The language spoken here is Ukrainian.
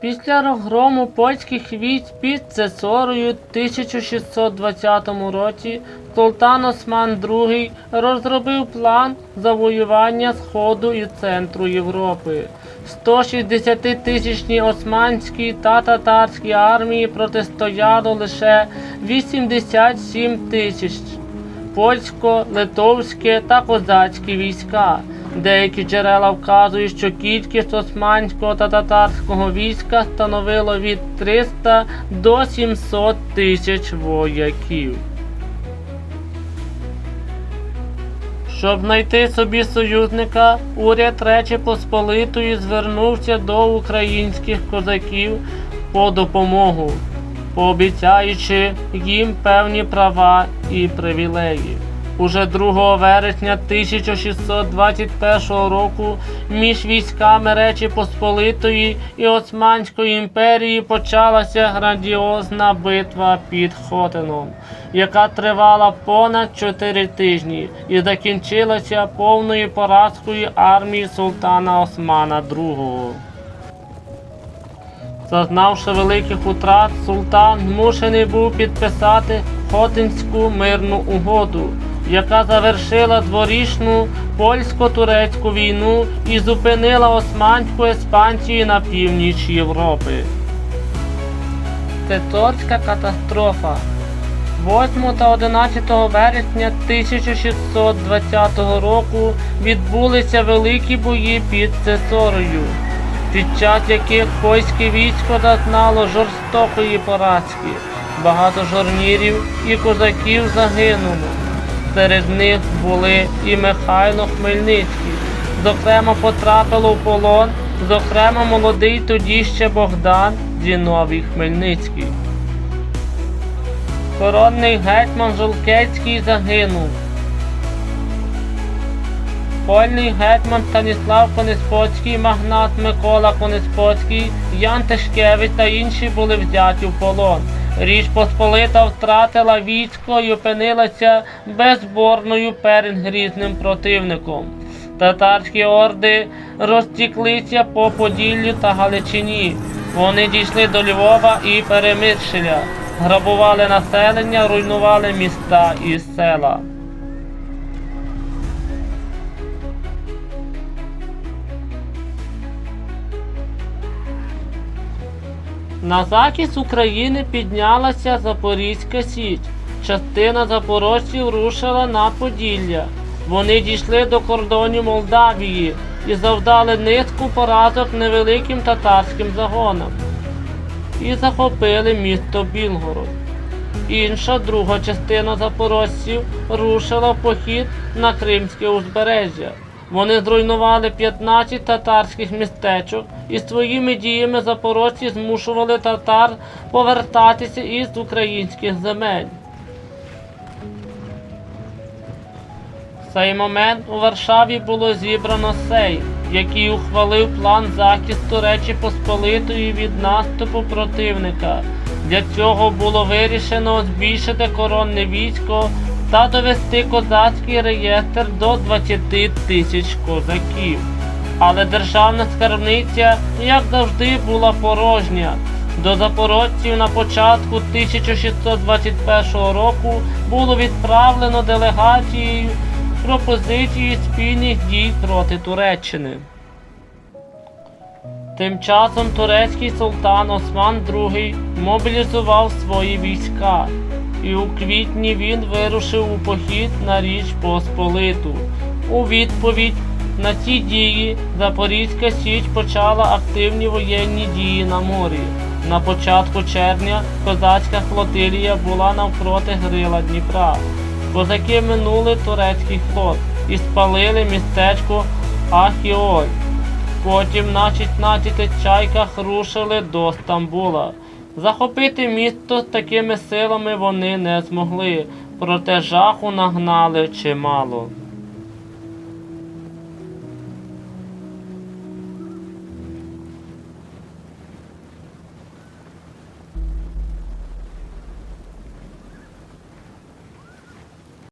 Після розгрому польських військ під Цесорою в 1620 році султан Осман II розробив план завоювання Сходу і центру Європи. 160-тисячній османській та татарській армії протистояло лише 87 тисяч польсько-литовські та козацькі війська. Деякі джерела вказують, що кількість османського та татарського війська становила від 300 до 700 тисяч вояків. Щоб знайти собі союзника, уряд Речі Посполитої звернувся до українських козаків по допомогу, пообіцяючи їм певні права і привілеї. Уже 2 вересня 1621 року між військами Речі Посполитої і Османської імперії почалася грандіозна битва під Хотином, яка тривала понад 4 тижні і закінчилася повною поразкою армії султана Османа II. Зазнавши великих утрат, султан змушений був підписати Хотинську мирну угоду, яка завершила дворічну польсько-турецьку війну і зупинила османську експансію на північ Європи. Теторська катастрофа 8 та 11 вересня 1620 року відбулися великі бої під Цесорою, під час яких польське військо зазнало жорстокої поразки. Багато жорнірів і козаків загинуло. Серед них були і Михайло Хмельницький. Зокрема, потрапило в полон, зокрема, молодий тоді ще Богдан Зіновій Хмельницький. Коронний гетьман Жолкецький загинув. Польний гетьман Станіслав Конеспоцький, магнат Микола Конеспоцький, Ян Тишкевич та інші були взяті в полон. Річ Посполита втратила військо і опинилася безборною перед грізним противником. Татарські орди розтіклися по Поділлю та Галичині. Вони дійшли до Львова і Перемишля, грабували населення, руйнували міста і села. На захист України піднялася Запорізька Січ. Частина запорожців рушила на Поділля. Вони дійшли до кордонів Молдавії і завдали низку поразок невеликим татарським загонам і захопили місто Білгород. Інша друга частина запорожців рушила в похід на Кримське узбережжя. Вони зруйнували 15 татарських містечок і своїми діями запорожці змушували татар повертатися із українських земель. В цей момент у Варшаві було зібрано Сейм, який ухвалив план захисту Речі Посполитої від наступу противника. Для цього було вирішено збільшити коронне військо та довести козацький реєстр до 20 тисяч козаків. Але державна скарбниця, як завжди, була порожня. До запорожців на початку 1621 року було відправлено делегацією пропозиції спільних дій проти Туреччини. Тим часом турецький султан Осман II мобілізував свої війська, і у квітні він вирушив у похід на Річ Посполиту. У відповідь на ці дії Запорізька Січ почала активні воєнні дії на морі. На початку червня козацька флотилія була навпроти грила Дніпра. Козаки минули турецький флот і спалили містечко Ахіоль. Потім на 16 чайках рушили до Стамбула. Захопити місто такими силами вони не змогли, проте жаху нагнали чимало.